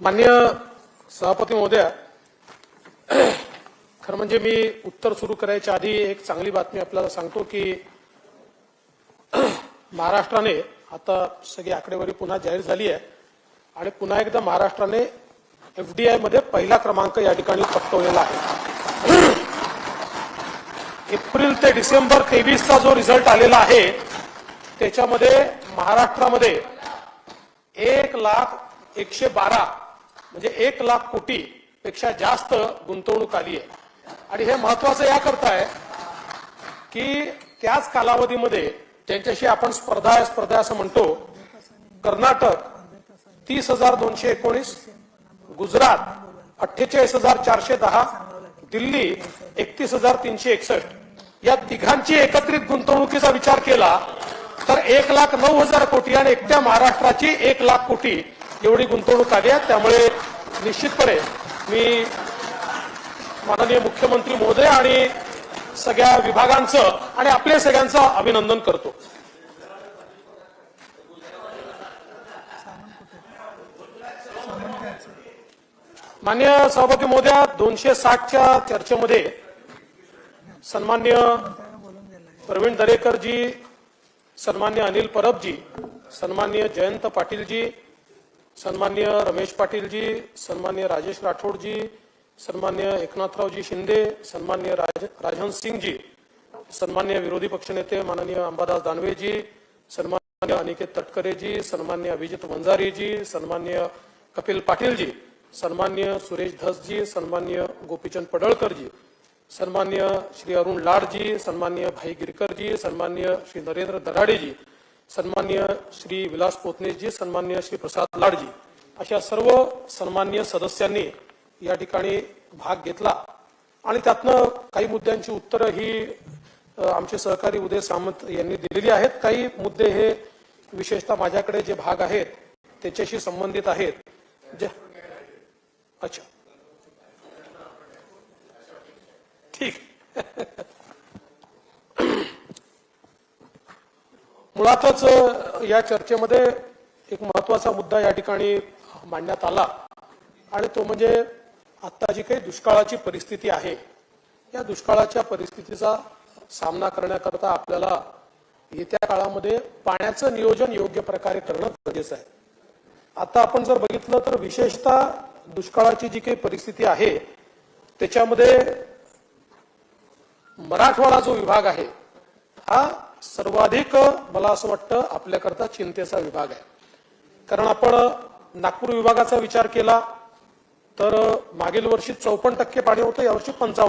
मान्य सभापती महोदया खरं म्हणजे मी उत्तर सुरू करायच्या आधी एक चांगली बातमी आपल्याला सांगतो की महाराष्ट्राने आता सगळी आकडेवारी पुन्हा जाहीर झाली आहे आणि पुन्हा एकदा महाराष्ट्राने एफडीआयमध्ये पहिला क्रमांक या ठिकाणी पटकवलेला आहे. एप्रिल ते डिसेंबर तेवीसचा जो रिझल्ट आलेला आहे त्याच्यामध्ये महाराष्ट्रामध्ये एक लाख एकशे बारा म्हणजे एक लाख कोटी पेक्षा जास्त गुंतवणूक आली आहे. आणि हे महत्वाचं याकरता आहे की त्याच कालावधीमध्ये ज्यांच्याशी आपण स्पर्धा स्पर्धा असं म्हणतो कर्नाटक तीस हजार दोनशे एकोणीस गुजरात अठ्ठेचाळीस हजार चारशे दहा दिल्ली एकतीस हजार तीनशे एकसष्ट. या तिघांची एकत्रित गुंतवणुकीचा विचार केला तर एक लाख नऊ हजार कोटी आणि एकट्या महाराष्ट्राची एक लाख कोटी एवढी गुंतवणूक आली आहे. त्यामुळे निश्चितपणे मी माननीय मुख्यमंत्री महोदय आणि सगळ्या विभागांचं आणि आपल्या सगळ्यांचं अभिनंदन करतो. मान्य सभापती महोदया दोनशे साठच्या चर्चेमध्ये सन्मान्य प्रवीण दरेकरजी सन्मान्य अनिल परबजी सन्मान्य जयंत पाटीलजी सन्मान्य रमेश पाटीलजी सन्मान्य राजेश राठोडजी सन्मान्य एकनाथरावजी शिंदे सन्मान्य राज राजहंस सिंगजी सन्मान्य विरोधी पक्षनेते माननीय अंबादास दानवेजी सन्मान्य अनिकेत तटकरेजी सन्मान्य अभिजित वंजारीजी सन्मान्य कपिल पाटीलजी सन्मान्य सुरेश धसजी सन्मान्य गोपीचंद पडळकरजी सन्मान्य श्री अरुण लाडजी सन्मान्य भाई गिरकरजी सन्मान्य श्री नरेंद्र दराडेजी सन्मान्य श्री विलास पोतनेजी सन्मान्य श्री प्रसाद लाडजी अशा सर्व सन्मान्य सदस्यांनी या ठिकाणी भाग घेतला. आणि त्यातनं काही मुद्द्यांची उत्तरं ही आमचे सहकारी उदय सामंत यांनी दिलेली आहेत. काही मुद्दे हे विशेषतः माझ्याकडे जे भाग आहेत त्याच्याशी संबंधित आहेत. जे अच्छा. ठीक. मुळातच या चर्चेमध्ये एक महत्त्वाचा मुद्दा या ठिकाणी मांडण्यात आला. आणि तो म्हणजे आता जी काही दुष्काळाची परिस्थिती आहे या दुष्काळाच्या परिस्थितीचा सामना करण्याकरता आपल्याला येत्या काळामध्ये पाण्याचं नियोजन योग्य प्रकारे करणं गरजेचं आहे. आता आपण जर बघितलं तर विशेषतः दुष्काळाची जी काही परिस्थिती आहे त्याच्यामध्ये मराठवाडा जो विभाग आहे हा सर्वाधिक मला असं वाटतं आपल्याकरता चिंतेचा विभाग आहे. कारण आपण नागपूर विभागाचा विचार केला तर मागील वर्षी चौपन्न टक्के पाणी होतं यावर्षी पंचावन्न